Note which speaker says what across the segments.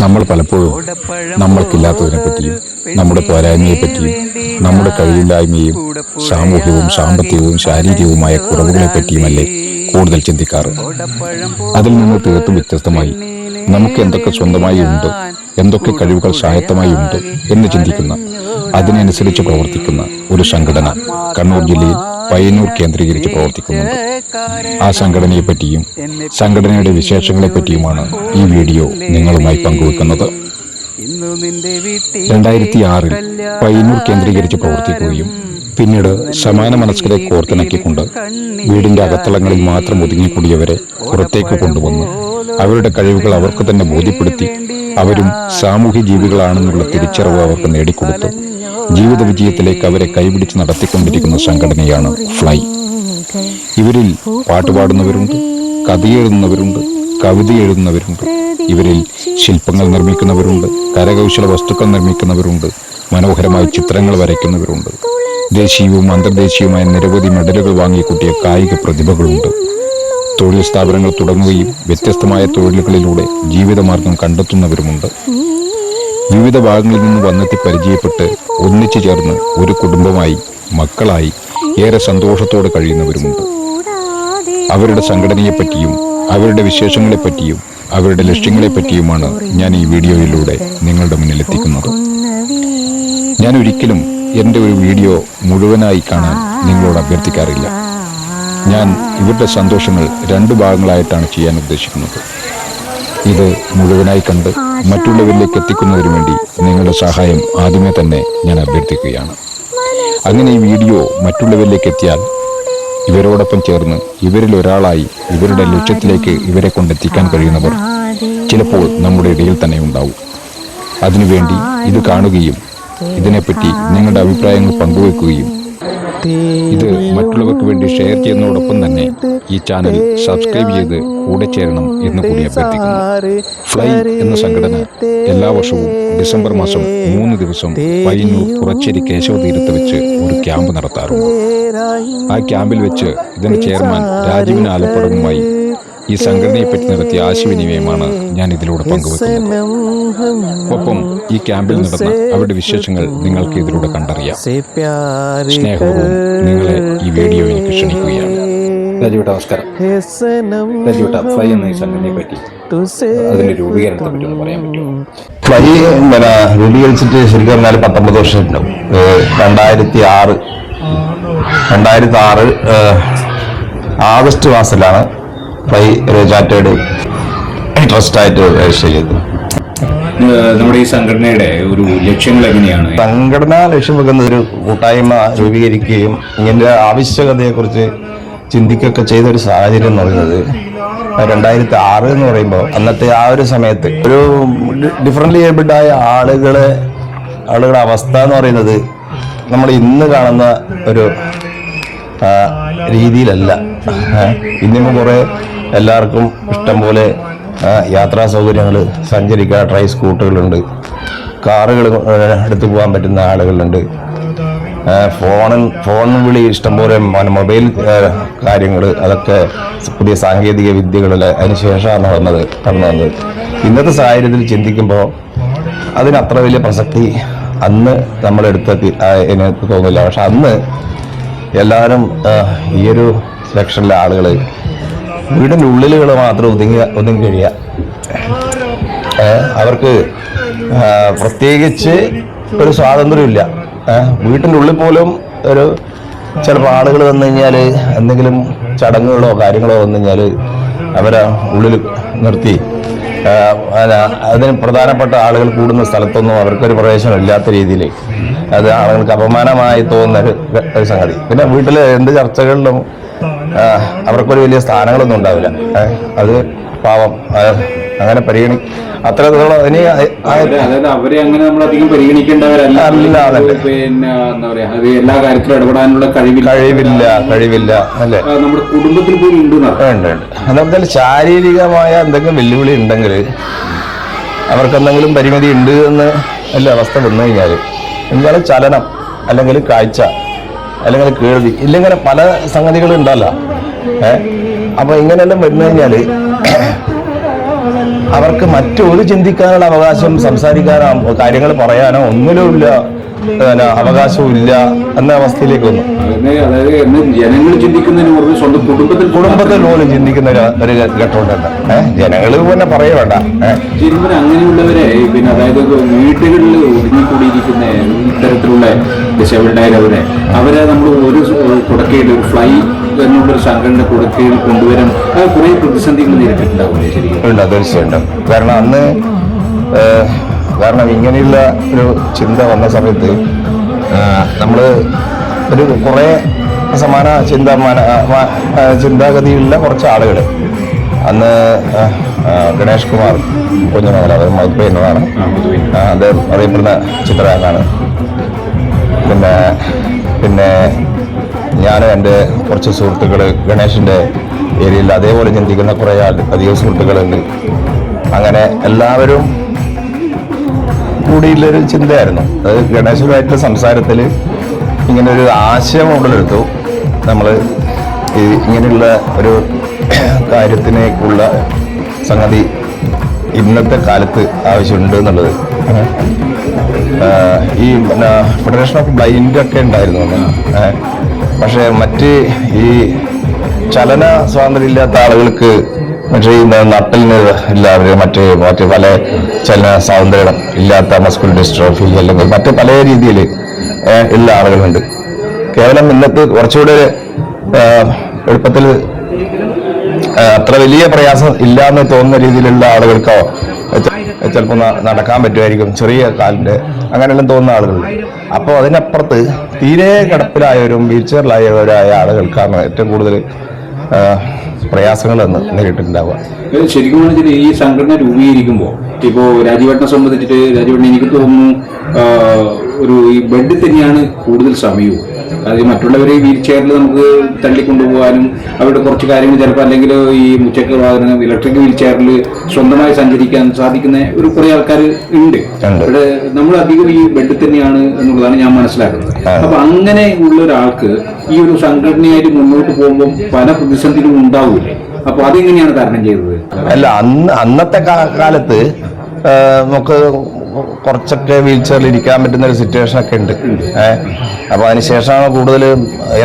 Speaker 1: നമ്മൾ പലപ്പോഴും നമ്മൾക്കില്ലാത്തതിനെ പറ്റിയും നമ്മുടെ പോരായ്മയെ പറ്റിയും നമ്മുടെ കഴിവില്ലായ്മയും സാമൂഹികവും സാമ്പത്തികവും ശാരീരികവുമായ കുറവുകളെ പറ്റിയുമല്ലേ കൂടുതൽ ചിന്തിക്കാറ്? അതിൽ നിന്ന് തീർത്തും വ്യത്യസ്തമായി നമുക്ക് എന്തൊക്കെ സ്വന്തമായി ഉണ്ട് എന്തൊക്കെ കഴിവുകൾ സ്വായത്തമായി ഉണ്ട് എന്ന് ചിന്തിക്കുന്ന അതിനനുസരിച്ച് പ്രവർത്തിക്കുന്ന ഒരു സംഘടന കണ്ണൂർ ജില്ലയിൽ പയ്യന്നൂർ കേന്ദ്രീകരിച്ച് പ്രവർത്തിക്കുന്നുണ്ട്. ആ സംഘടനയെപ്പറ്റിയും സംഘടനയുടെ വിശേഷങ്ങളെപ്പറ്റിയുമാണ് ഈ വീഡിയോ നിങ്ങളുമായി പങ്കുവെക്കുന്നത്. രണ്ടായിരത്തി ആറിൽ പയ്യന്നൂർ കേന്ദ്രീകരിച്ച് പ്രവർത്തിക്കുകയും പിന്നീട് സമാന മനസ്കരെ കോർത്തിണക്കിക്കൊണ്ട് വീടിന്റെ അകത്തളങ്ങളിൽ മാത്രം ഒതുങ്ങിക്കൂടിയവരെ പുറത്തേക്ക് കൊണ്ടുവന്നു അവരുടെ കഴിവുകൾ അവർക്ക് തന്നെ ബോധ്യപ്പെടുത്തി അവരും സാമൂഹ്യ ജീവികളാണെന്നുള്ള തിരിച്ചറിവ് അവർക്ക് നേടിക്കൊടുത്തു. ജീവിത വിജയത്തിലേക്ക് അവരെ കൈപിടിച്ച് നടത്തിക്കൊണ്ടിരിക്കുന്ന സംഘടനയാണ് ഫ്ലൈ. ഇവരിൽ പാട്ടുപാടുന്നവരുണ്ട് കഥ എഴുതുന്നവരുണ്ട് കവിത എഴുതുന്നവരുണ്ട്. ഇവരിൽ ശില്പങ്ങൾ നിർമ്മിക്കുന്നവരുണ്ട് കരകൗശല വസ്തുക്കൾ നിർമ്മിക്കുന്നവരുണ്ട് മനോഹരമായ ചിത്രങ്ങൾ വരയ്ക്കുന്നവരുണ്ട്. ദേശീയവും അന്തർദേശീയവുമായ നിരവധി മെഡലുകൾ വാങ്ങിക്കൂട്ടിയ കായിക പ്രതിഭകളുണ്ട്. തൊഴിൽ സ്ഥാപനങ്ങൾ തുടങ്ങുകയും വ്യത്യസ്തമായ തൊഴിലുകളിലൂടെ ജീവിതമാർഗം കണ്ടെത്തുന്നവരുമുണ്ട്. വിവിധ ഭാഗങ്ങളിൽ നിന്ന് വന്നെത്തി പരിചയപ്പെട്ട് ഒന്നിച്ചു ചേർന്ന് ഒരു കുടുംബമായി മക്കളായി ഏറെ സന്തോഷത്തോടെ കഴിയുന്നവരുമുണ്ട്. അവരുടെ സംഘടനയെപ്പറ്റിയും അവരുടെ വിശേഷങ്ങളെപ്പറ്റിയും അവരുടെ ലക്ഷ്യങ്ങളെപ്പറ്റിയുമാണ് ഞാൻ ഈ വീഡിയോയിലൂടെ നിങ്ങളുടെ മുന്നിൽ എത്തിക്കുന്നത്. ഞാൻ ഒരിക്കലും എന്റെ ഒരു വീഡിയോ മുഴുവനായി കാണാൻ നിങ്ങളോട് അഭ്യർത്ഥിക്കാറില്ല. ഞാൻ ഇവരുടെ സന്തോഷങ്ങൾ രണ്ട് ഭാഗങ്ങളായിട്ടാണ് ചെയ്യാൻ ഉദ്ദേശിക്കുന്നത്. ഇത് മുഴുവനായി കണ്ട് മറ്റുള്ളവരിലേക്ക് എത്തിക്കുന്നതിനു വേണ്ടി നിങ്ങളുടെ സഹായം ആദ്യമേ തന്നെ ഞാൻ അഭ്യർത്ഥിക്കുകയാണ്. അങ്ങനെ ഈ വീഡിയോ മറ്റുള്ളവരിലേക്ക് എത്തിയാൽ ഇവരോടൊപ്പം ചേർന്ന് ഇവരിൽ ഒരാളായി ഇവരുടെ ലക്ഷ്യത്തിലേക്ക് ഇവരെ കൊണ്ടെത്തിക്കാൻ കഴിയുന്നവർ ചിലപ്പോൾ നമ്മുടെ ഇടയിൽ തന്നെ ഉണ്ടാവും. അതിനുവേണ്ടി ഇത് കാണുകയും ഇതിനെപ്പറ്റി നിങ്ങളുടെ അഭിപ്രായങ്ങൾ പങ്കുവെക്കുകയും ഇത് മറ്റുള്ളവർക്ക് വേണ്ടി ഷെയർ ചെയ്യുന്നതോടൊപ്പം തന്നെ ഈ ചാനൽ സബ്സ്ക്രൈബ് ചെയ്ത് കൂടെ ചേരണം എന്ന് കൂടി അഭ്യർത്ഥിക്കുന്നു. ഫ്ലൈ എന്ന സംഘടന എല്ലാ വർഷവും ഡിസംബർ മാസം മൂന്ന് ദിവസം പയ്യന്നൂർ കുറച്ചേരി കേശവ തീരത്ത് വെച്ച് ഒരു ക്യാമ്പ് നടത്താറുണ്ട്. ആ ക്യാമ്പിൽ വെച്ച് ഇതിന്റെ ചെയർമാൻ രാജീവിന് ആലപ്പടവുമായി ഈ സംഘടനയെപ്പറ്റി നടത്തിയ ആശയവിനിമയമാണ് ഞാൻ ഇതിലൂടെ പങ്കുവെക്കുന്നത്. ഒപ്പം ഈ ക്യാമ്പിൽ നടന്ന അവരുടെ വിശേഷങ്ങൾ നിങ്ങൾക്ക് ഇതിലൂടെ കണ്ടറിയാം. സ്നേഹപൂർവം നിങ്ങളെ ഈ വീഡിയോയിലേക്ക് ക്ഷണിക്കുകയാണ്. നമസ്കാരം. രാജുവേട്ട ഫ്ലൈ എന്ന ഈ സംഘടനയെ പറ്റി അതിന്റെ രൂപീകരണത്തെ പറ്റി ഒന്ന് പറയാൻ പറ്റുമോ?
Speaker 2: ഫ്ലൈ പിന്നെ രൂപീകരിച്ചിട്ട് ശരിക്കും പറഞ്ഞാൽ പത്തൊമ്പത് വർഷമായിട്ടുണ്ടാവും. ഏഹ് രണ്ടായിരത്തി ആറ് രണ്ടായിരത്തി ആറ് ആഗസ്റ്റ് മാസത്തിലാണ് ഒരു ചാർട്ടേഡ് ട്രസ്റ്റായിട്ട് രജിസ്റ്റർ
Speaker 1: ചെയ്തു. നമ്മുടെ ഈ സംഘടനയുടെ ഒരു ലക്ഷ്യങ്ങൾ എങ്ങനെയാണ്?
Speaker 2: സംഘടന ലക്ഷ്യം വെക്കുന്ന ഒരു കൂട്ടായ്മ രൂപീകരിക്കുകയും ഇങ്ങനെ ആവശ്യകതയെക്കുറിച്ച് ചിന്തിക്കുകയൊക്കെ ചെയ്ത ഒരു സാഹചര്യം എന്ന് പറയുന്നത് രണ്ടായിരത്തി ആറ് എന്ന് പറയുമ്പോൾ അന്നത്തെ ആ ഒരു സമയത്ത് ഒരു ഡിഫറന്റ് ഏബിൾഡ് ആയ ആളുകളെ ആളുകളുടെ അവസ്ഥ എന്ന് പറയുന്നത് നമ്മൾ ഇന്ന് കാണുന്ന ഒരു രീതിയിലല്ല. ഇന്നിപ്പോൾ കുറേ എല്ലാവർക്കും ഇഷ്ടം പോലെ യാത്രാ സൗകര്യങ്ങൾ സഞ്ചരിക്കാൻ ട്രൈ സ്കൂട്ടറുകളുണ്ട്. കാറുകൾ എടുത്തു പോകാൻ പറ്റുന്ന ആളുകളുണ്ട്. ഫോണിൽ ഫോൺ വിളി ഇഷ്ടംപോലെ പോലെ മൊബൈൽ കാര്യങ്ങൾ അതൊക്കെ പുതിയ സാങ്കേതിക വിദ്യകളിൽ അതിന് ശേഷമാണ് വന്നത് കടന്നു വന്നത്. ഇന്നത്തെ സാഹചര്യത്തിൽ ചിന്തിക്കുമ്പോൾ അതിനത്ര വലിയ പ്രസക്തി അന്ന് നമ്മളെടുത്ത എനിക്ക് തോന്നില്ല. പക്ഷെ അന്ന് എല്ലാവരും ഈയൊരു സെക്ഷനിലെ ആളുകൾ വീടിന്റെ ഉള്ളിലുകൾ മാത്രം ഒതുങ്ങി ഒതുങ്ങി കഴിയുക അവർക്ക് പ്രത്യേകിച്ച് ഒരു സ്വാതന്ത്ര്യമില്ല. വീട്ടിന്റെ ഉള്ളിൽ പോലും ഒരു ചിലപ്പോൾ ആളുകൾ വന്നു കഴിഞ്ഞാൽ എന്തെങ്കിലും ചടങ്ങുകളോ കാര്യങ്ങളോ വന്നു കഴിഞ്ഞാൽ അവരെ ഉള്ളിൽ നിർത്തി. അതിന് പ്രധാനപ്പെട്ട ആളുകൾ കൂടുന്ന സ്ഥലത്തൊന്നും അവർക്കൊരു പ്രവേശനമില്ലാത്ത രീതിയിൽ അത് ആളുകൾക്ക് അപമാനമായി തോന്നുന്ന ഒരു സംഗതി. പിന്നെ വീട്ടിൽ എന്ത് ചർച്ചകളിലും അവർക്കൊരു വലിയ സ്ഥാനങ്ങളൊന്നും ഉണ്ടാവില്ല. അത് പാവം. അങ്ങനെ പരിഗണി അത്ര ഇനി
Speaker 1: അവരെ അങ്ങനെ നമ്മൾ അധികം പരിഗണിക്കേണ്ടവരല്ല. പിന്നെ എന്താ പറയാ അത് എല്ലാ കാര്യത്തിലും ഇടപെടാനുള്ള കഴിവില്ല.
Speaker 2: കഴിവില്ല കഴിവില്ല അല്ലേ?
Speaker 1: നമ്മുടെ കുടുംബത്തിൽ പോലും ഉണ്ട്.
Speaker 2: ഉണ്ട്. ഉണ്ട് ശാരീരികമായ എന്തെങ്കിലും വെല്ലുവിളി ഉണ്ടെങ്കിൽ അവർക്ക് എന്തെങ്കിലും പരിമിതി ഉണ്ട് എന്ന് അല്ല അവസ്ഥ വന്നു കഴിഞ്ഞാൽ എന്തായാലും ചലനം അല്ലെങ്കിൽ കാഴ്ച അല്ലെങ്കിൽ കേൾവി. ഇല്ലെങ്കിൽ പല സംഗതികളും ഉണ്ടല്ലോ. ഏഹ് അപ്പൊ ഇങ്ങനെയെല്ലാം വന്നു കഴിഞ്ഞാൽ അവർക്ക് മറ്റൊരു ചിന്തിക്കാനുള്ള അവകാശം സംസാരിക്കാനോ കാര്യങ്ങൾ പറയാനോ ഒന്നിലുമില്ല. അവകാശവും ഇല്ല എന്ന അവസ്ഥയിലേക്ക് വന്നു.
Speaker 3: അതായത് ജനങ്ങൾ ചിന്തിക്കുന്നതിന് സ്വന്തം കുടുംബത്തിൽ
Speaker 2: കുടുംബത്തിൽ പോലും ചിന്തിക്കുന്ന ഒരു ഘട്ടമുണ്ടല്ല ജനങ്ങൾ പിന്നെ പറയ വേണ്ട
Speaker 3: അങ്ങനെയുള്ളവരെ പിന്നെ അതായത് വീട്ടുകളിൽ ഒതുങ്ങിക്കൂടിയിരിക്കുന്ന ഇത്തരത്തിലുള്ള ഡിസേബിൾഡായവരെ അവരെ നമ്മൾ ഒരു കുടക്കയിൽ ഒരു ഫ്ലൈ എന്നുള്ളൊരു സംഘടന കുടക്കയിൽ കൊണ്ടുവരാൻ അത് കുറേ പ്രതിസന്ധികൾ നേരിട്ടിട്ടുണ്ടാവില്ലേ ശരിക്കും.
Speaker 2: ഉണ്ട് തീർച്ചയായിട്ടും. കാരണം അന്ന് കാരണം ഇങ്ങനെയുള്ള ഒരു ചിന്ത വന്ന സമയത്ത് നമ്മൾ ഒരു കുറേ സമാന ചിന്ത ചിന്താഗതിയുള്ള കുറച്ച് ആളുകൾ അന്ന് ഗണേഷ് കുമാർ കുഞ്ഞുമകൻ അത് മൈക്ക് എന്നതാണ്. അദ്ദേഹം അറിയപ്പെടുന്ന ചിത്രകാരനാണ്. പിന്നെ പിന്നെ ഞാനും എന്റെ കുറച്ച് സുഹൃത്തുക്കൾ ഗണേഷിന്റെ ഏരിയയിൽ അതേപോലെ ചിന്തിക്കുന്ന കുറേ അധികം സുഹൃത്തുക്കളുണ്ട്. അങ്ങനെ എല്ലാവരും കൂടിയുള്ളൊരു ചിന്തയായിരുന്നു. അത് ഗണേശുമായിട്ടുള്ള സംസാരത്തിൽ ഇങ്ങനെ ഒരു ആശയം ഉടലെടുത്തു. നമ്മൾ ഈ ഇങ്ങനെയുള്ള ഒരു കാര്യത്തിനേക്കുള്ള സംഗതി ഇന്നത്തെ കാലത്ത് ആവശ്യമുണ്ട് എന്നുള്ളത്. ഈ ഫെഡറേഷൻ ഓഫ് ബ്ലൈൻഡ് ഒക്കെ ഉണ്ടായിരുന്നു പക്ഷേ മറ്റ് ഈ ചലന സ്വാതന്ത്ര്യം ഇല്ലാത്ത ആളുകൾക്ക് പക്ഷേ ഈ നട്ടലിന് എല്ലാവരും മറ്റ് മറ്റ് പല ചില സൗന്ദര്യം ഇല്ലാത്ത മസ്കുൽ ഡിസ്ട്രോഫി അല്ലെങ്കിൽ മറ്റ് പല രീതിയിൽ ഉള്ള ആളുകളുണ്ട് കേവലം ഇന്നത്തെ കുറച്ചുകൂടെ എളുപ്പത്തിൽ അത്ര വലിയ പ്രയാസം ഇല്ല എന്ന് തോന്നുന്ന രീതിയിലുള്ള ആളുകൾക്കോ ചിലപ്പോൾ നടക്കാൻ പറ്റുമായിരിക്കും ചെറിയ കാലിന്റെ അങ്ങനെയെല്ലാം തോന്നുന്ന ആളുകൾ. അപ്പോൾ അതിനപ്പുറത്ത് തീരെ കിടപ്പിലായവരും വീൽ ചെയറിലായവരായ ആളുകൾക്കാണ് ഏറ്റവും കൂടുതൽ പ്രയാസങ്ങൾ എന്ന് നേരിട്ടിട്ടുണ്ടാവുക.
Speaker 3: ഇത് ശരിക്കും പറഞ്ഞാൽ ഈ സംഘടന രൂപീകരിക്കുമ്പോൾ ഇപ്പോൾ രാജീവേട്ടനെ സംബന്ധിച്ചിട്ട് രാജീവേട്ടൻ എനിക്ക് തോന്നുന്നു ഒരു ഈ ബെഡ് തന്നെയാണ് കൂടുതൽ സമയവും. അതായത് മറ്റുള്ളവരെ വീൽ ചെയറിൽ നമുക്ക് തള്ളിക്കൊണ്ടുപോകാനും അവരുടെ കുറച്ച് കാര്യങ്ങൾ ചിലപ്പോൾ അല്ലെങ്കിൽ ഈ മുച്ചക്ക വാഹനം ഇലക്ട്രിക് വീൽ ചെയറിൽ സ്വന്തമായി സഞ്ചരിക്കാൻ സാധിക്കുന്ന ഒരു കുറേ ആൾക്കാർ ഉണ്ട്. ഇവിടെ നമ്മൾ അധികം ഈ ബെഡ് തന്നെയാണ് എന്നുള്ളതാണ് ഞാൻ മനസ്സിലാക്കുന്നത്. അപ്പൊ അങ്ങനെ ഉള്ള ഒരാൾക്ക് ഈ ഒരു സംഘടനയായിട്ട് മുന്നോട്ട് പോകുമ്പോൾ പല പ്രതിസന്ധികളും ഉണ്ടാവില്ലേ? അപ്പൊ അതെങ്ങനെയാണ് തരണം ചെയ്തത്?
Speaker 2: അല്ല അന്ന് അന്നത്തെ കാലത്ത് നമുക്ക് കുറച്ചൊക്കെ വീൽ ചെയറിൽ ഇരിക്കാൻ പറ്റുന്ന ഒരു സിറ്റുവേഷൻ ഒക്കെ ഉണ്ട്. ഏഹ് അപ്പൊ അതിനുശേഷമാണ് കൂടുതൽ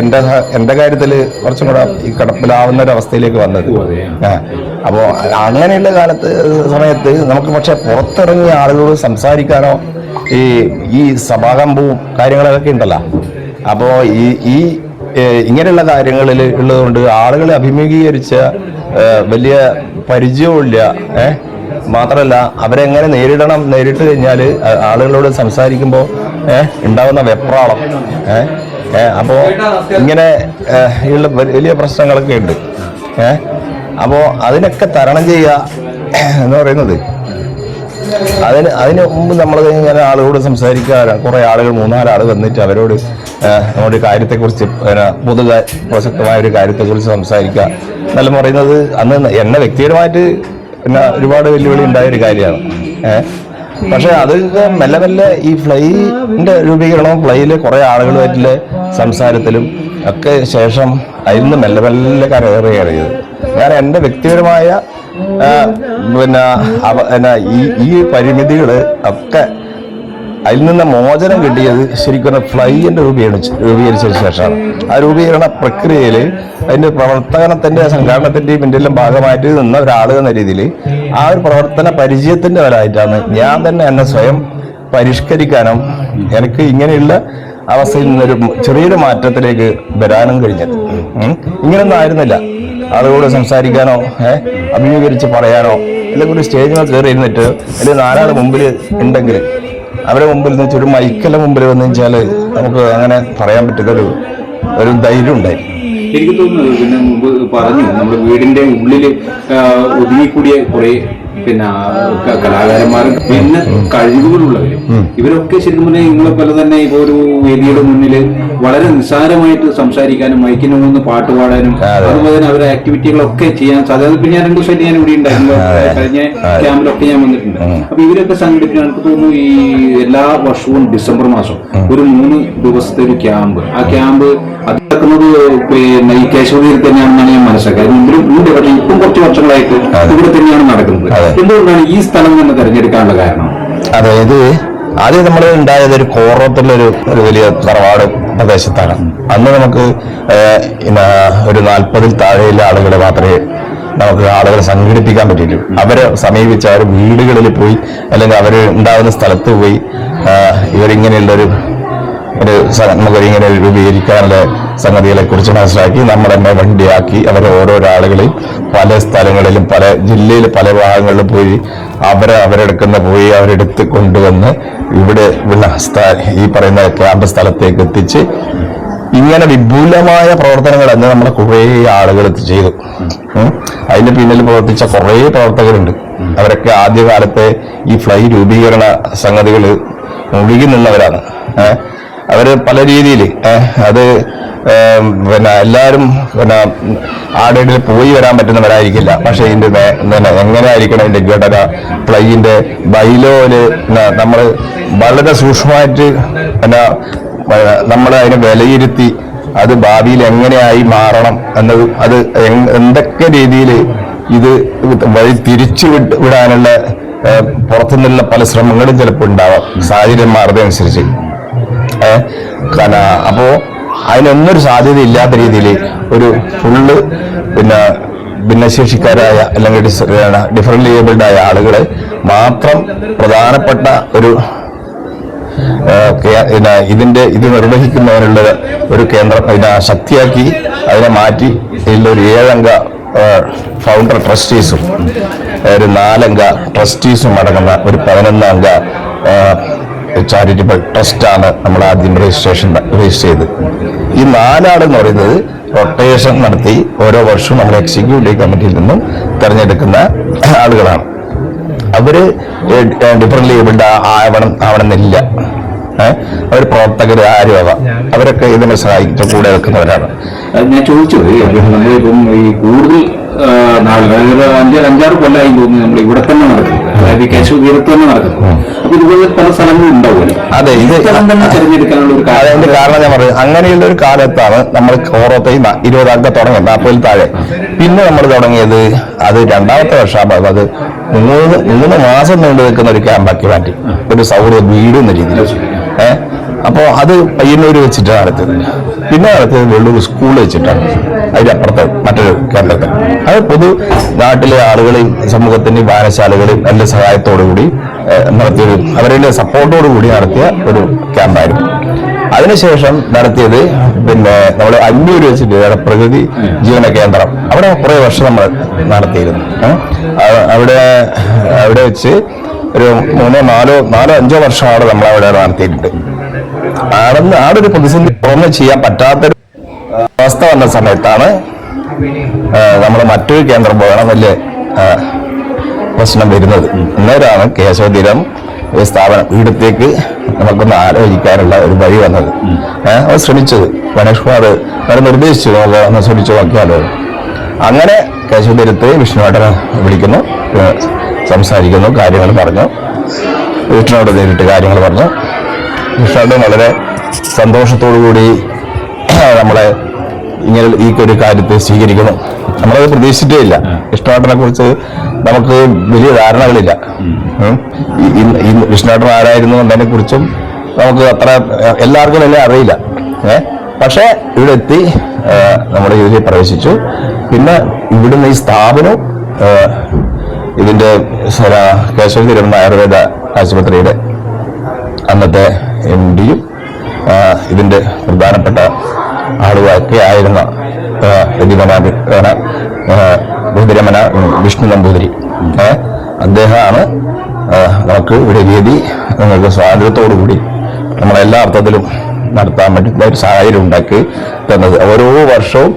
Speaker 2: എന്റെ എന്റെ കാര്യത്തിൽ കുറച്ചും കൂടെ ഈ കിടപ്പിലാവുന്ന ഒരു അവസ്ഥയിലേക്ക് വന്നത്. ഏഹ് അപ്പോൾ അങ്ങനെയുള്ള കാലത്ത് സമയത്ത് നമുക്ക് പക്ഷെ പുറത്തിറങ്ങിയ ആളുകളോട് സംസാരിക്കാനോ ഈ ഈ സഭാകമ്പവും കാര്യങ്ങളൊക്കെ ഉണ്ടല്ലോ. അപ്പോൾ ഈ ഈ ഇങ്ങനെയുള്ള കാര്യങ്ങളിൽ ഉള്ളതുകൊണ്ട് ആളുകളെ അഭിമുഖീകരിച്ച വലിയ പരിചയമില്ല ഏഹ് മാത്രമല്ല അവരെങ്ങനെ നേരിടണം നേരിട്ട് കഴിഞ്ഞാൽ ആളുകളോട് സംസാരിക്കുമ്പോൾ ഉണ്ടാകുന്ന വെപ്രാളം അപ്പോൾ ഇങ്ങനെ ഉള്ള വലിയ പ്രശ്നങ്ങളൊക്കെ ഉണ്ട് ഏഹ് അപ്പോൾ അതിനൊക്കെ തരണം ചെയ്യുക എന്ന് പറയുന്നത്. അതിന് അതിന് മുമ്പ് നമ്മൾ ഇങ്ങനെ ആളുകളോട് സംസാരിക്കുക കുറേ ആളുകൾ മൂന്നാൽ വന്നിട്ട് അവരോട് നമ്മുടെ കാര്യത്തെക്കുറിച്ച് പൊതു പ്രസക്തമായ ഒരു കാര്യത്തെക്കുറിച്ച് സംസാരിക്കുക. എന്നെല്ലാം പറയുന്നത് അന്ന് എന്നെ വ്യക്തിപരമായിട്ട് പിന്നെ ഒരുപാട് വെല്ലുവിളി ഉണ്ടായ ഒരു കാര്യമാണ്. പക്ഷെ അത് മെല്ലെ മെല്ലെ ഈ ഫ്ലൈന്റെ രൂപീകരണവും ഫ്ലൈയിൽ കുറെ ആളുകളുമായിട്ടുള്ള സംസാരത്തിലും ഒക്കെ ശേഷം അതിൽ നിന്ന് മെല്ലെ മെല്ലെ കരകയറിയത് ഞാൻ എന്റെ വ്യക്തിപരമായ പിന്നെ ഈ ഈ പരിമിതികൾ ഒക്കെ അതിൽ നിന്ന് മോചനം കിട്ടിയത് ശരിക്കും ഫ്ലൈന്റെ രൂപീകരിച്ച രൂപീകരിച്ചതിന് ശേഷമാണ്. ആ രൂപീകരണ പ്രക്രിയയിൽ അതിന്റെ പ്രവർത്തനത്തിന്റെ സംഘാടനത്തിന്റെയും എന്റെ എല്ലാം ഭാഗമായിട്ട് നിന്ന ഒരാൾ എന്ന രീതിയിൽ ആ ഒരു പ്രവർത്തന പരിചയത്തിന്റെ ഫലമായിട്ടാണ് ഞാൻ തന്നെ എന്നെ സ്വയം പരിഷ്കരിക്കാനും എനിക്ക് ഇങ്ങനെയുള്ള അവസ്ഥയിൽ നിന്നൊരു ചെറിയൊരു മാറ്റത്തിലേക്ക് വരാനും കഴിഞ്ഞത്. ഇങ്ങനെയൊന്നും ആയിരുന്നില്ല. ആളുകളോട് സംസാരിക്കാനോ ഏഹ് അഭിമുഖീകരിച്ച് പറയാനോ അല്ലെങ്കിൽ ഒരു സ്റ്റേജിൽ കയറി ഇരുന്നിട്ട് അല്ലെങ്കിൽ നാലാൾ മുമ്പിൽ ഉണ്ടെങ്കിൽ അവരെ മുമ്പിൽ നിന്ന് ഒരു മൈക്കല മുമ്പിൽ വന്നു വെച്ചാൽ നമുക്ക് അങ്ങനെ പറയാൻ പറ്റുന്നൊരു ഒരു ധൈര്യം ഉണ്ടായി.
Speaker 3: എനിക്ക് തോന്നുന്നത് പിന്നെ മുമ്പ് പറഞ്ഞു നമ്മുടെ വീടിന്റെ ഉള്ളിൽ ആ, ഒതുങ്ങിക്കൂടിയ കുറെ പിന്നെ കലാകാരന്മാരും പിന്നെ കഴിവുകളുള്ളവരും. ഇവരൊക്കെ ശരിക്കും പറഞ്ഞാൽ നിങ്ങളെ പോലെ തന്നെ ഇപ്പൊ ഒരു വേദിയുടെ മുന്നിൽ വളരെ നിസ്സാരമായിട്ട് സംസാരിക്കാനും മൈക്കിന് മുന്ന് പാട്ട് പാടാനും അതുപോലെ തന്നെ അവരുടെ ആക്ടിവിറ്റികളൊക്കെ ചെയ്യാൻ സാധ്യത. പിന്നെ ഞാൻ രണ്ടു ദിവസമായിട്ട് ഞാൻ ഇവിടെ ഉണ്ടായിരുന്നു. കഴിഞ്ഞ. ക്യാമ്പിലൊക്കെ ഞാൻ വന്നിട്ടുണ്ട്. അപ്പൊ ഇവരൊക്കെ സംഘടിപ്പിക്കാൻ എനിക്ക് തോന്നുന്നു ഈ എല്ലാ വർഷവും ഡിസംബർ മാസം ഒരു മൂന്ന് ദിവസത്തെ ഒരു ക്യാമ്പ്. ആ ക്യാമ്പ് അത് നടക്കുന്നത് പിന്നെ ഈ കേശവതീയിൽ തന്നെയാണെന്നാണ് ഞാൻ മനസ്സിലാക്കിയത്. ഉണ്ട് പക്ഷെ ഇപ്പം കുറച്ച് വർഷങ്ങളായിട്ട് ഇവിടെ തന്നെയാണ് നടക്കുന്നത്. എന്തുകൊണ്ടാണ് ഈ സ്ഥലം തന്നെ തെരഞ്ഞെടുക്കാനുള്ള കാരണം?
Speaker 2: അതായത് ആദ്യം നമ്മൾ ഉണ്ടായത് ഒരു കോറത്തുള്ളൊരു ഒരു വലിയ തറവാട് പ്രദേശത്താണ്. അന്ന് നമുക്ക് ഒരു നാൽപ്പതിൽ താഴെയുള്ള ആളുകളെ മാത്രമേ നമുക്ക് ആളുകളെ സംഘടിപ്പിക്കാൻ പറ്റില്ല അവരെ സമീപിച്ച് അവർ വീടുകളിൽ പോയി അല്ലെങ്കിൽ അവർ ഉണ്ടാകുന്ന സ്ഥലത്ത് പോയി ഇവരിങ്ങനെയുള്ളൊരു ഒരു നമുക്ക് ഇങ്ങനെ രൂപീകരിക്കാനുള്ള സംഗതികളെ കുറിച്ച് മനസ്സിലാക്കി നമ്മൾ തന്നെ വണ്ടിയാക്കി അവരെ ഓരോരോ ആളുകളെയും പല സ്ഥലങ്ങളിലും പല ജില്ലയിൽ പല ഭാഗങ്ങളിലും പോയി അവരെ അവരെടുക്കുന്ന പോയി അവരെടുത്ത് കൊണ്ടുവന്ന് ഇവിടെ ഉള്ള ഈ പറയുന്ന ക്യാമ്പ് സ്ഥലത്തേക്ക് എത്തിച്ച് ഇങ്ങനെ വിപുലമായ പ്രവർത്തനങ്ങൾ തന്നെ നമ്മളെ കുറേ ആളുകൾ ചെയ്തു. അതിന്റെ പിന്നിൽ പ്രവർത്തിച്ച കുറേ പ്രവർത്തകരുണ്ട്. അവരൊക്കെ ആദ്യകാലത്തെ ഈ ഫ്ലൈ രൂപീകരണ സംഗതികൾ മുഴുകി നിന്നവരാണ്. ഏഹ് അവർ പല രീതിയിൽ അത് പിന്നെ എല്ലാവരും പിന്നെ ആടേടിൽ പോയി വരാൻ പറ്റുന്നവരായിരിക്കില്ല. പക്ഷെ ഇതിന്റെ നേ- പിന്നെ എങ്ങനെ ആയിരിക്കണം ഇതിന്റെ ഘടന പ്ലൈയിന്റെ ബൈലോയിൽ നമ്മൾ വളരെ സൂക്ഷ്മമായിട്ട് പിന്നെ നമ്മൾ അതിനെ വിലയിരുത്തി അത് ഭാവിയിൽ എങ്ങനെയായി മാറണം എന്നത് അത് എന്തൊക്കെ രീതിയിൽ ഇത് വഴി തിരിച്ചു വിടാനുള്ള പുറത്തുനിന്നുള്ള പല ശ്രമങ്ങളും ചിലപ്പോൾ ഉണ്ടാവാം. സാഹചര്യം മാറുന്നതനുസരിച്ച്. ഏഹ് കാരണം അപ്പോ അതിനൊന്നൊരു സാധ്യത ഇല്ലാത്ത രീതിയിൽ ഒരു ഫുള്ള് പിന്നെ ഭിന്നശേഷിക്കാരായ അല്ലെങ്കിൽ ഡിഫറെന്റ് ഏബിൾഡ് ആയ ആളുകളെ മാത്രം പ്രധാനപ്പെട്ട ഒരു ഇതിന്റെ ഇത് നിർവഹിക്കുന്നതിനുള്ള ഒരു കേന്ദ്രം അതിനെ ശക്തിയാക്കി അതിനെ മാറ്റി ഇതിന്റെ ഒരു ഏഴംഗ ഫൗണ്ടർ ട്രസ്റ്റീസും ഒരു നാലംഗ ട്രസ്റ്റീസും അടങ്ങുന്ന ഒരു പതിനൊന്നംഗ ചാരിറ്റബിൾ ആണ് നമ്മൾ ആദ്യം രജിസ്ട്രേഷൻ രജിസ്റ്റർ ചെയ്ത് ഈ നാലാളെന്ന് പറയുന്നത് റൊട്ടേഷൻ നടത്തി ഓരോ വർഷവും നമ്മുടെ എക്സിക്യൂട്ടീവ് കമ്മിറ്റിയിൽ നിന്നും തിരഞ്ഞെടുക്കുന്ന ആളുകളാണ്. അവർ ഡിഫറെന്റ് ഏബിൾഡ് ആവണം ആവണമെന്നില്ല. അവർ പ്രവർത്തകർ ആരും ആവാം അവരൊക്കെ ഇതിനെ സഹായിക്കുന്ന കൂടെ നിൽക്കുന്നവരാണ്
Speaker 3: ഞാൻ ചോദിച്ചു നമ്മളിപ്പം ഈ കൂടുതൽ അഞ്ചാറ് കൊല്ലമായി തോന്നുന്നു നമ്മൾ ഇവിടെ തന്നെ നടക്കുന്നത് അതായത് ഈ കേശവ തീരത്ത് തന്നെ നടക്കുന്നത്. അപ്പൊ ഇതുപോലെ പല സ്ഥലങ്ങളും ഉണ്ടാവുമല്ലോ.
Speaker 2: അതെ ഇത്
Speaker 3: ഈ തിരഞ്ഞെടുക്കാനുള്ള ഒരു
Speaker 2: അതിന്റെ
Speaker 3: കാരണം
Speaker 2: ഞാൻ പറയുന്നത് അങ്ങനെയുള്ള ഒരു കാലത്താണ് നമ്മൾ ഓരോത്തെ ഇരുപതാമത്തെ തുടങ്ങിയത് നാൽപ്പതിൽ താഴെ. പിന്നെ നമ്മൾ തുടങ്ങിയത് അത് രണ്ടാമത്തെ വർഷം അത് മൂന്ന് മൂന്ന് മാസം നീണ്ടു നിൽക്കുന്ന ഒരു ക്യാമ്പാക്കി മാറ്റി. ഒരു സൗഹൃദ വീട് എന്ന രീതിയിൽ. ഏഹ് അപ്പോൾ അത് പയ്യന്നൂർ വെച്ചിട്ടാണ് നടത്തിയത്. പിന്നെ നടത്തിയത് വെള്ളൂർ സ്കൂളിൽ വെച്ചിട്ടാണ്. അതിന്റെ അപ്പുറത്ത് മറ്റൊരു കേന്ദ്രത്തിൽ. അത് പൊതു നാട്ടിലെ ആളുകളെയും സമൂഹത്തിന്റെയും വായനശാലകളെയും നല്ല സഹായത്തോടു കൂടി ഏഹ്, നടത്തിയൊരു അവരുടെ സപ്പോർട്ടോടു കൂടി നടത്തിയ ഒരു ക്യാമ്പായിരുന്നു. അതിനുശേഷം നടത്തിയത് പിന്നെ നമ്മൾ അഞ്ഞൂർ വെച്ചിട്ട് പ്രകൃതി ജീവന കേന്ദ്രം. അവിടെ കുറേ വർഷം നമ്മൾ നടത്തിയിരുന്നു. അവിടെ അവിടെ വെച്ച് ഒരു മൂന്നോ നാലോ നാലോ അഞ്ചോ വർഷം അവിടെ നമ്മൾ അവിടെ നടത്തിയിട്ടുണ്ട്. ആടെന്ന് ആടൊരു പ്രതിസന്ധി തുറന്ന് ചെയ്യാൻ പറ്റാത്തൊരു അവസ്ഥ വന്ന സമയത്താണ് നമ്മൾ മറ്റൊരു കേന്ദ്രം പോകണം വലിയ പ്രശ്നം വരുന്നത്. അന്നേരമാണ് കേശവതീരം ഒരു സ്ഥാപനം ഇവിടത്തേക്ക് നമുക്കൊന്ന് ആലോചിക്കാനുള്ള ഒരു വഴി വന്നത്. അവർ ശ്രമിച്ചത്. ഗണേഷ് കുമാർ അവർ നിർദ്ദേശിച്ചു നമുക്ക് ഒന്ന് ശ്രമിച്ചു നോക്കിയാലോ. അങ്ങനെ കേശവതീരത്തെ വിഷ്ണുവേട്ടനെ വിളിക്കുന്നു സംസാരിക്കുന്നു കാര്യങ്ങൾ പറഞ്ഞു. വിഷ്ണുവോട് നേരിട്ട് കാര്യങ്ങൾ പറഞ്ഞു. വിഷ്ണുവേട്ടൻ വളരെ സന്തോഷത്തോടു കൂടി നമ്മളെ ഇങ്ങനെ ഈ ഒരു കാര്യത്തെ സ്വീകരിക്കുന്നു. നമ്മളത് പ്രതീക്ഷിച്ചിട്ടേ ഇല്ല. കൃഷ്ണാട്ടനെ കുറിച്ച് നമുക്ക് വലിയ ധാരണകളില്ല. കൃഷ്ണാട്ടൻ ആരായിരുന്നു എന്നതിനെ കുറിച്ചും നമുക്ക് അത്ര എല്ലാവർക്കും തന്നെ അറിയില്ല. ഏ? പക്ഷേ ഇവിടെ എത്തി നമ്മുടെ ഇതിൽ പ്രവേശിച്ചു. പിന്നെ ഇവിടുന്ന് ഈ സ്ഥാപനം ഇതിന്റെ സര- കേശവ തിരുവണ്ണ ആയുർവേദ ആശുപത്രിയുടെ അന്നത്തെ എം ഡിയും ഇതിന്റെ പ്രധാനപ്പെട്ട ആളുകളൊക്കെ ആയിരുന്ന ആ, ഭൂതിരമന വിഷ്ണു നമ്പൂതിരി. അദ്ദേഹമാണ് നമുക്ക് ഇവിടെ വേദി നിങ്ങൾക്ക് സ്വാതന്ത്ര്യത്തോടു കൂടി നമ്മളെല്ലാ അർത്ഥത്തിലും നടത്താൻ പറ്റുന്ന ഒരു സാഹചര്യം ഉണ്ടാക്കി തന്നത്. ഓരോ വർഷവും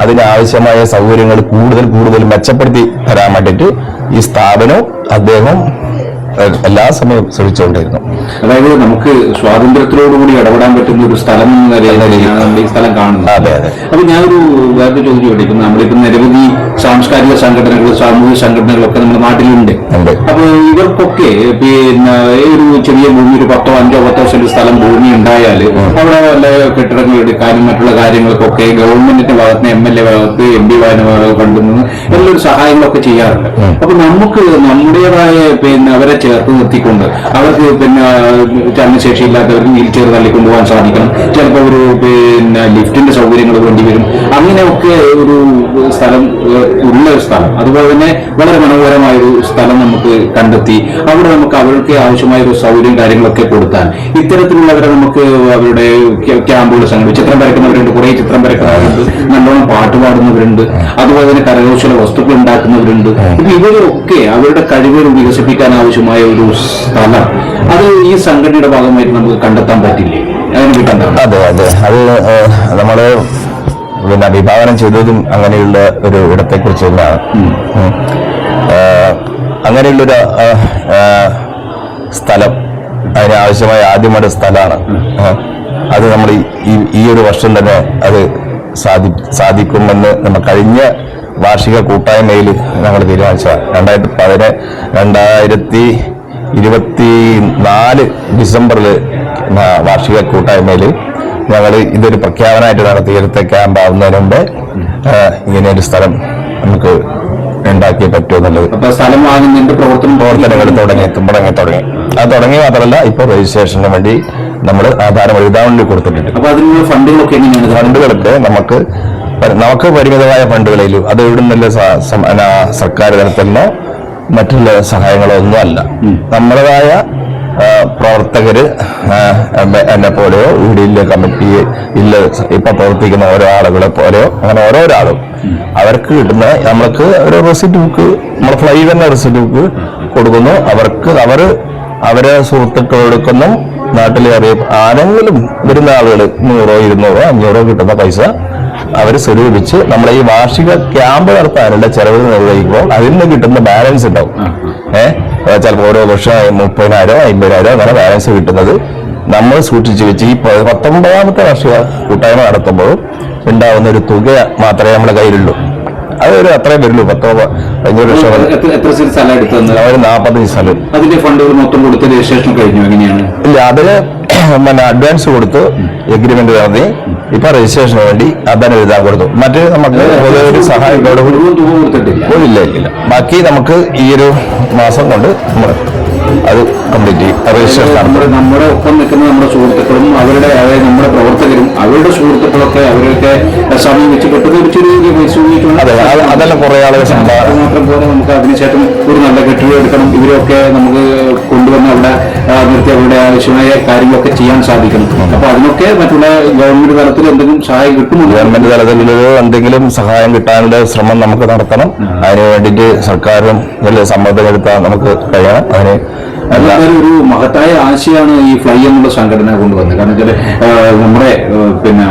Speaker 2: അതിനാവശ്യമായ സൗകര്യങ്ങൾ കൂടുതൽ കൂടുതൽ മെച്ചപ്പെടുത്തി തരാൻ വേണ്ടിയിട്ട് ഈ സ്ഥാപനവും അദ്ദേഹം എല്ലാ സമയവും ശ്രമിച്ചുകൊണ്ടിരുന്നു.
Speaker 3: അതായത് നമുക്ക് സ്വാതന്ത്ര്യത്തിലോടുകൂടി ഇടപെടാൻ പറ്റുന്ന ഒരു സ്ഥലം എന്ന നിലയിലാണ് നമ്മൾ ഈ സ്ഥലം കാണുന്നത്. അപ്പൊ ഞാനൊരു വേറെ ചോദ്യം ചോദിക്കും നമ്മളിപ്പോ നിരവധി സാംസ്കാരിക സംഘടനകൾ സാമൂഹിക സംഘടനകളൊക്കെ നമ്മുടെ നാട്ടിലുണ്ട്. അപ്പൊ ഇവർക്കൊക്കെ പിന്നെ ഒരു ചെറിയ ഭൂമി ഒരു പത്തോ അഞ്ചോ പത്തോ സെന്റ് സ്ഥലം ഭൂമി ഉണ്ടായാൽ അവിടെ വല്ല കെട്ടിടങ്ങൾ എടുക്കാനും മറ്റുള്ള കാര്യങ്ങൾക്കൊക്കെ ഗവൺമെന്റിന്റെ ഭാഗത്ത് എം എൽ എ ഭാഗത്ത് എം പി ഭാഗത്ത് കൊണ്ടുവന്ന് എല്ലാവരും സഹായങ്ങളൊക്കെ ചെയ്യാറുണ്ട്. അപ്പൊ നമുക്ക് നമ്മുടേതായ പിന്നെ അവരെ ചേർത്ത് നിർത്തിക്കൊണ്ട് അവർക്ക് പിന്നെ ചലനശേഷി ഇല്ലാത്തവർക്ക് വീൽ ചെയർ തള്ളിക്കൊണ്ടുപോകാൻ സാധിക്കണം. ചിലപ്പോൾ ഒരു പിന്നെ ലിഫ്റ്റിന്റെ സൗകര്യങ്ങൾ വേണ്ടി വരും. അങ്ങനെയൊക്കെ ഒരു സ്ഥലം ഉള്ള ഒരു സ്ഥലം. അതുപോലെ തന്നെ വളരെ മനോഹരമായ ഒരു സ്ഥലം നമുക്ക് കണ്ടെത്തി അവിടെ നമുക്ക് അവർക്ക് ആവശ്യമായ ഒരു സൗകര്യം കാര്യങ്ങളൊക്കെ കൊടുത്താൽ. ഇത്തരത്തിലുള്ളവരെ നമുക്ക് അവരുടെ ക്യാ- ക്യാമ്പുകൾ സംഘടിപ്പിച്ച് ചിത്രം വരയ്ക്കുന്നവരുണ്ട് കുറെ ചിത്രം വരയ്ക്കുന്നവരുണ്ട് നല്ലോണം പാട്ട് പാടുന്നവരുണ്ട് അതുപോലെ തന്നെ കരകൗശല വസ്തുക്കൾ ഉണ്ടാക്കുന്നവരുണ്ട്. ഇവരൊക്കെ അവരുടെ കഴിവുകൾ വികസിപ്പിക്കാൻ ആവശ്യമായ ഒരു സ്ഥലം. അത് ഈ സംഘടനയുടെ ഭാഗമായിട്ട് നമുക്ക് കണ്ടെത്താൻ പറ്റില്ലേ?
Speaker 2: അതെ അതെ. അത് നമ്മൾ പിന്നെ വിഭാവനം ചെയ്തതും അങ്ങനെയുള്ള ഒരു ഇടത്തെ കുറിച്ച് തന്നെയാണ് അങ്ങനെയുള്ളൊരു സ്ഥലം അതിന് ആവശ്യമായ ആദ്യമായ സ്ഥലമാണ്. അത് നമ്മൾ ഈ- ഈ- ഈ ഒരു വർഷം തന്നെ അത് സാധി സാധിക്കുമെന്ന് നമ്മൾ കഴിഞ്ഞ വാർഷിക കൂട്ടായ്മയിൽ ഞങ്ങൾ തീരുമാനിച്ച രണ്ടായിരത്തി പതിനെ രണ്ടായിരത്തി ഇരുപത്തി നാല് ഡിസംബറിൽ വാർഷിക കൂട്ടായ്മയിൽ ഞങ്ങൾ ഇതൊരു പ്രഖ്യാപനമായിട്ട് നടത്തി. ഇടത്തെ ക്യാമ്പ് ആവുന്നതിന് മുമ്പ് ഇങ്ങനെയൊരു ഇങ്ങനെ ഒരു സ്ഥലം നമുക്ക് ഉണ്ടാക്കിയേ പറ്റുമെന്നുള്ളത്
Speaker 3: സ്ഥലം വാങ്ങുന്നതിന്റെ പ്രവർത്തനം
Speaker 2: പ്രവർത്തനങ്ങൾ തുടങ്ങി. തുടങ്ങി തുടങ്ങി. അത് തുടങ്ങി മാത്രമല്ല ഇപ്പോൾ രജിസ്ട്രേഷന് വേണ്ടി നമ്മൾ ആധാരം എഴുതാൻ വേണ്ടി കൊടുത്തിട്ടുണ്ട്.
Speaker 3: അപ്പൊ അതിനുള്ള ഫണ്ടുകളൊക്കെ എങ്ങനെയാണ്?
Speaker 2: നമുക്ക് നമുക്ക് പരിമിതമായ ഫണ്ടുകളിലും അത് എവിടെ നിന്നല്ല സർക്കാർ തലത്തിലോ മറ്റുള്ള സഹായങ്ങളോ ഒന്നും അല്ല നമ്മളതായ പ്രവർത്തകര് എന്നെ- പോലെയോ വീടിലെ കമ്മിറ്റി ഇല്ല ഇപ്പൊ പ്രവർത്തിക്കുന്ന ഓരോ ആളുകളെ പോലെയോ അങ്ങനെ ഓരോരാളും. അവർക്ക് കിട്ടുന്ന നമ്മൾക്ക് ഒരു റെസിപ്റ്റ് ബുക്ക് നമ്മൾ ഫ്ലൈ തന്നെ റെസിപ്റ്റ് ബുക്ക് കൊടുക്കുന്നു. അവർക്ക് അവർ അവരെ സുഹൃത്തുക്കളെടുക്കുന്നു നാട്ടിലെ അറിയ ആരെങ്കിലും വരുന്ന ആളുകൾ നൂറോ ഇരുന്നൂറോ അഞ്ഞൂറോ കിട്ടുന്ന പൈസ അവർ സ്വരൂപിച്ച് നമ്മുടെ ഈ വാർഷിക ക്യാമ്പ് നടത്താനുള്ള ചെലവ് നിർവഹിക്കുമ്പോൾ അതിൽ നിന്ന് കിട്ടുന്ന ബാലൻസ് ഉണ്ടാവും. ഏഹ് ചിലപ്പോൾ ഓരോ വർഷം മുപ്പതിനായിരം അമ്പതിനായിരം അങ്ങനെ ബാലൻസ് കിട്ടുന്നത് നമ്മൾ സൂക്ഷിച്ചു വെച്ച് ഈ പത്തൊമ്പതാമത്തെ വാർഷിക കൂട്ടായ്മ നടത്തുമ്പോൾ ഉണ്ടാവുന്ന ഒരു തുക മാത്രമേ നമ്മുടെ കയ്യിലുള്ളൂ. അതൊരു അത്രേ വരുള്ളൂ പത്തോ അഞ്ഞൂറ് ലക്ഷം
Speaker 3: എത്ര സ്ഥലം
Speaker 2: ഒരു നാൽപ്പത്തഞ്ച് സ്ഥലം.
Speaker 3: അതിന്റെ ഫണ്ടുകൾ മൊത്തം കൊടുത്ത് രജിസ്ട്രേഷൻ കഴിഞ്ഞു എങ്ങനെയാണ്?
Speaker 2: ഇല്ല അതിന് പിന്നെ അഡ്വാൻസ് കൊടുത്തു എഗ്രിമെന്റ് നടത്തി ഇപ്പൊ രജിസ്ട്രേഷന് വേണ്ടി അതാണ് എഴുതാൻ കൊടുത്തു. മറ്റേ നമുക്ക് ഒരു സഹായം ഇല്ല ഇല്ല. ബാക്കി നമുക്ക് ഈ ഒരു മാസം കൊണ്ട് നമ്മൾ അത് കംപ്ലീറ്റ് ചെയ്യും നടത്തും
Speaker 3: നമ്മുടെ നമ്മുടെ ഒപ്പം നിൽക്കുന്ന നമ്മുടെ സുഹൃത്തുക്കളും അവരുടെ അതായത് നമ്മുടെ പ്രവർത്തകരും അവരുടെ സുഹൃത്തുക്കളൊക്കെ അവരൊക്കെ സമീപിച്ച് പെട്ടെന്ന് ഒരു ചെറിയ പൈസ ഉപയോഗിച്ചുകൊണ്ട്
Speaker 2: അതെ അത് അതെല്ലാം കുറെ ആളുകൾ
Speaker 3: മാത്രം പോലെ നമുക്ക് അതിനുശേഷം ഒരു നല്ല കെട്ടിടം എടുക്കണം. ഇവരൊക്കെ നമുക്ക് കൊണ്ടുവന്ന് അവിടെ നിർത്തി അവരുടെ ആവശ്യമായ കാര്യങ്ങളൊക്കെ ചെയ്യാൻ സാധിക്കണം. അപ്പൊ അതിനൊക്കെ മറ്റുള്ള ഗവൺമെന്റ് തലത്തിൽ എന്തെങ്കിലും സഹായം കിട്ടുമോ
Speaker 2: ഗവൺമെന്റ് തലത്തിൽ എന്തെങ്കിലും സഹായം കിട്ടാനുള്ള ശ്രമം നമുക്ക് നടത്തണം. അതിന് വേണ്ടിയിട്ട് സർക്കാരും വലിയ സമ്മർദ്ദം എടുത്താൽ നമുക്ക് കഴിയണം. അതിന്
Speaker 3: അതൊക്കെ ഒരു മഹത്തായ ആശയമാണ് ഈ ഫ്ലൈ എന്നുള്ള സംഘടന കൊണ്ടുവന്നത്. കാരണം വെച്ചാൽ നമ്മുടെ പിന്നെ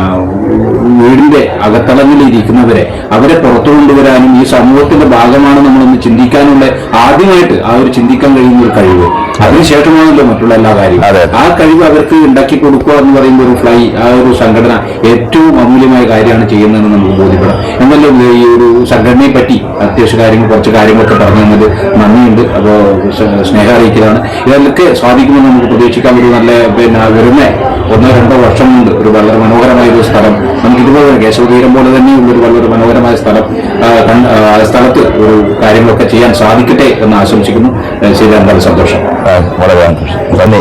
Speaker 3: വീടിന്റെ അകത്തളങ്ങളിൽ ഇരിക്കുന്നവരെ അവരെ പുറത്തു കൊണ്ടുവരാനും ഈ സമൂഹത്തിന്റെ ഭാഗമാണ് നമ്മളൊന്ന് ചിന്തിക്കാനുള്ള ആദ്യമായിട്ട് ആ ഒരു ചിന്തിക്കാൻ കഴിയുന്ന ഒരു കഴിവ്. അതിനുശേഷമാണല്ലോ മറ്റുള്ള എല്ലാ കാര്യവും. ആ കഴിവ് അവർക്ക് ഉണ്ടാക്കി കൊടുക്കുക എന്ന് പറയുമ്പോൾ ഒരു ഫ്ലൈ ആ ഒരു സംഘടന ഏറ്റവും അമൂല്യമായ കാര്യമാണ് ചെയ്യുന്നതെന്ന് നമുക്ക് ബോധ്യപ്പെടാം. എന്നല്ലോ ഈ ഒരു സംഘടനയെ പറ്റി അത്യാവശ്യ കാര്യങ്ങൾ കുറച്ച് കാര്യങ്ങളൊക്കെ പറഞ്ഞു തന്നത് നന്ദിയുണ്ട്. അപ്പോൾ സ്നേഹം അറിയിക്കലാണ്. ഇതൊക്കെ സാധിക്കുമെന്ന് നമുക്ക് പ്രതീക്ഷിക്കാൻ ഒരു നല്ല പിന്നെ വരുന്ന ഒന്നോ രണ്ടോ വർഷം കൊണ്ട് ഒരു വളരെ മനോഹരമായ ഒരു സ്ഥലം. നമുക്ക് ഇതുപോലെ കേശവതീരം പോലെ തന്നെയുള്ള ഒരു വളരെ മനോഹരമായ സ്ഥലം സ്ഥലത്ത് ഒരു കാര്യങ്ങളൊക്കെ ചെയ്യാൻ സാധിക്കട്ടെ എന്ന് ആശംസിക്കുന്നു. ശരി എന്തായാലും സന്തോഷം.
Speaker 2: ആ, വളരെ സന്തോഷം നന്ദി